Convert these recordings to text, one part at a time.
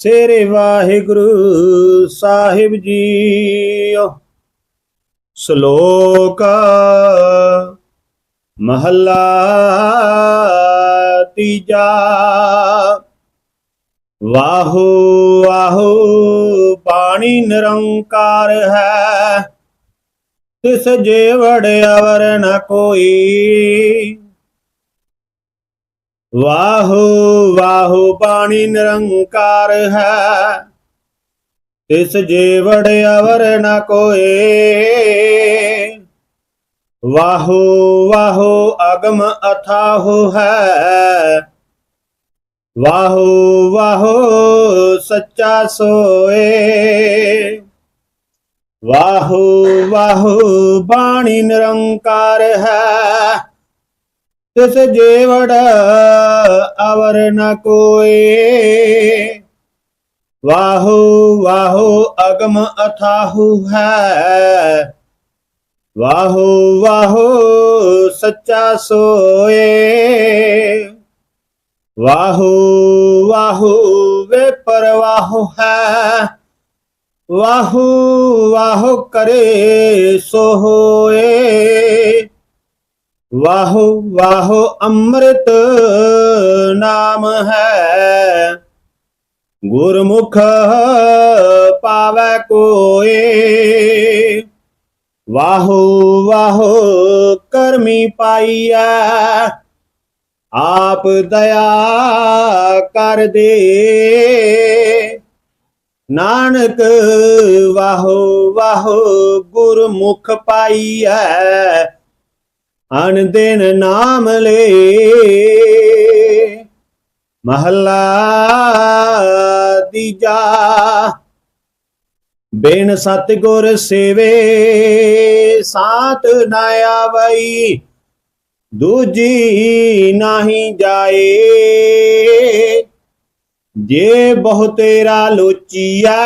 ਸੇਰੇ ਵਾਹਿਗੁਰੂ ਸਾਹਿਬ ਜੀ ਸ਼ਲੋਕ ਮਹੱਲਾ ਤੀਜਾ। ਵਾਹੋ ਵਾਹੋ ਪਾਣੀ ਨਿਰੰਕਾਰ ਹੈ। ਤਿਸ ਜੇਵੜ ਅਵਰ ਨ ਕੋਈ। ਵਾਹੋ ਵਾਹੋ ਬਾਣੀ ਨਿਰੰਕਾਰ ਹੈ। ਤਿਸ ਜੇਵੜ ਅਵਰ ਨ ਕੋਏ। ਵਾਹੋ ਵਾਹੋ ਅਗਮ ਅਥਾਹੋ ਹੈ। ਵਾਹੋ ਵਾਹੋ ਸੱਚਾ ਸੋਏ। ਵਾਹੋ ਵਾਹੋ ਬਾਣੀ ਨਿਰੰਕਾਰ ਹੈ। ਤਿਸ ਜੇਵੜ ਅਵਰ ਨ ਕੋਏ। ਵਾਹੋ ਵਾਹੋ, ਅਗਮ ਅਥਾਹੂ ਹੈ। ਵਾਹੋ ਵਾਹੋ, ਸੱਚਾ ਸੋਏ। ਵਾਹੋ ਵਾਹੋ ਵੇ ਪਰਵਾਹੋ ਹੈ। ਵਾਹੋ ਵਾਹੋ, ਕਰੇ ਸੋ ਹੋਏ। ਵਾਹੋ ਵਾਹੋ ਅੰਮ੍ਰਿਤ ਨਾਮ ਹੈ। ਗੁਰਮੁਖ ਪਾਵੈ ਕੋਏ। ਵਾਹੋ ਵਾਹੋ ਕਰਮੀ ਪਾਈਐ। ਆਪ ਦਇਆ ਕਰ ਦੇ। ਨਾਨਕ ਵਾਹੋ ਵਾਹੋ ਗੁਰਮੁਖ ਪਾਈਐ। ਅਨ ਦਿਨ ਨਾਮ ਲੈ ਮਹੱਲਾ ਤੀਜਾ ਬਿਨ ਸਤਿਗੁਰ ਸੇਵੇ ਸਾਤ ਨਾ ਆਵਈ ਦੂਜੀ ਨਹੀਂ ਜਾਏ ਜੇ ਬਹੁ ਤੇਰਾ ਲੋਚੀਐ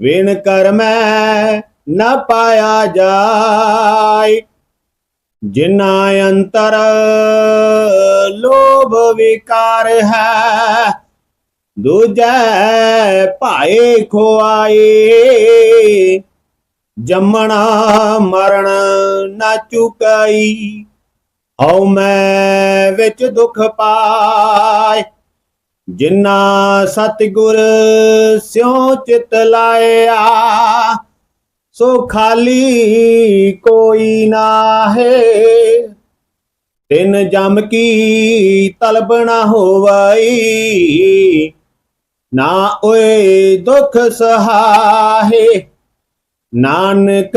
ਵਿਣ ਕਰਮੈ ਨਾ ਪਾਇਆ ਜਾਏ ਜਿਨਾ ਅੰਤਰ ਲੋਭ ਵਿਕਾਰ ਹੈ, ਦੂਜੈ ਭਾਏ ਖੁਆਏ। ਜੰਮਣਾ ਮਰਨ ਨਾ ਚੁਕਾਈ, ਹਉ ਮੈਂ ਵਿੱਚ ਦੁਖ ਪਾਏ। ਜਿਨਾ ਸਤਿਗੁਰ ਸਿਉ ਚਿਤ ਲਾਇਆ ਸੋ ਖਾਲੀ ਕੋਈ ਨਾਹੇ ਤਿਨ ਜਮ ਕੀ ਤਲਬ ਨਾ ਹੋਵਈ। ਨਾ ਓਏ ਦੁਖ ਸਹਾਏ। ਨਾਨਕ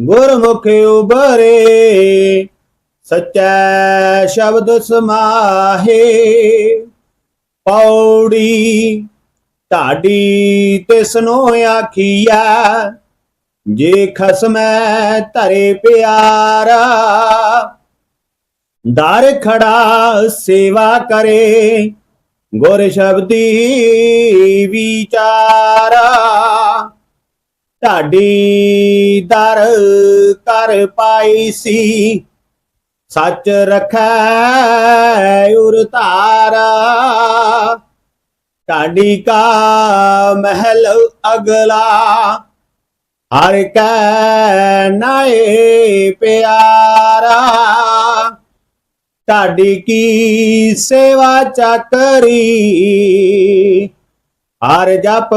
ਗੁਰਮੁਖ ਉਬਰੇ ਸਚੈ ਸ਼ਬਦ ਸਮਾਹੇ। ਪੌੜੀ ਢਾਡੀ ਤਿਸਨੋ ਆਖੀਆ ਜੇ ਖਸਮੈ ਧਰੇ ਪਿਆਰਾ, ਦਰ ਖੜਾ ਸੇਵਾ ਕਰੇ, ਗੁਰ ਸ਼ਬਦੀ ਵਿਚਾਰਾ। ਢਾਡੀ ਦਰ ਕਰ ਪਾਈ ਸੀ, ਸੱਚ ਰਖੈ ਉਰ ਧਾਰਾ। ਢਾਡੀ ਕਾ ਮਹਿਲ ਅਗਲਾ ਹਰ ਕੈ ਨਾਏ ਪਿਆਰਾ। ਢਾਡੀ ਕੀ ਸੇਵਾ ਚਾਕਰੀ? ਹਰ ਜਪ,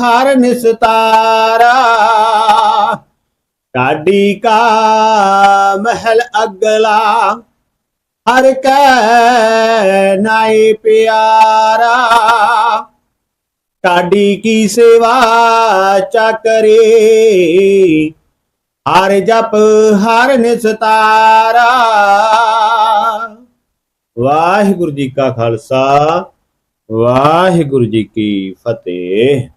ਹਰ ਨਿਸਤਾਰਾ। ਢਾਡੀ ਕਾ ਮਹਿਲ ਅਗਲਾ ਹਰ ਕੈ ਨਾਏ ਪਿਆਰਾ। ਢਾਡੀ ਕੀ ਸੇਵਾ ਚਾਕਰੇ ਹਰ ਜਪ, ਹਰ ਨਿਸਤਾਰਾ ਵਾਹਿਗੁਰੂ ਜੀ ਕਾ ਖਾਲਸਾ, ਵਾਹਿਗੁਰੂ ਜੀ ਕੀ ਫਤਿਹ।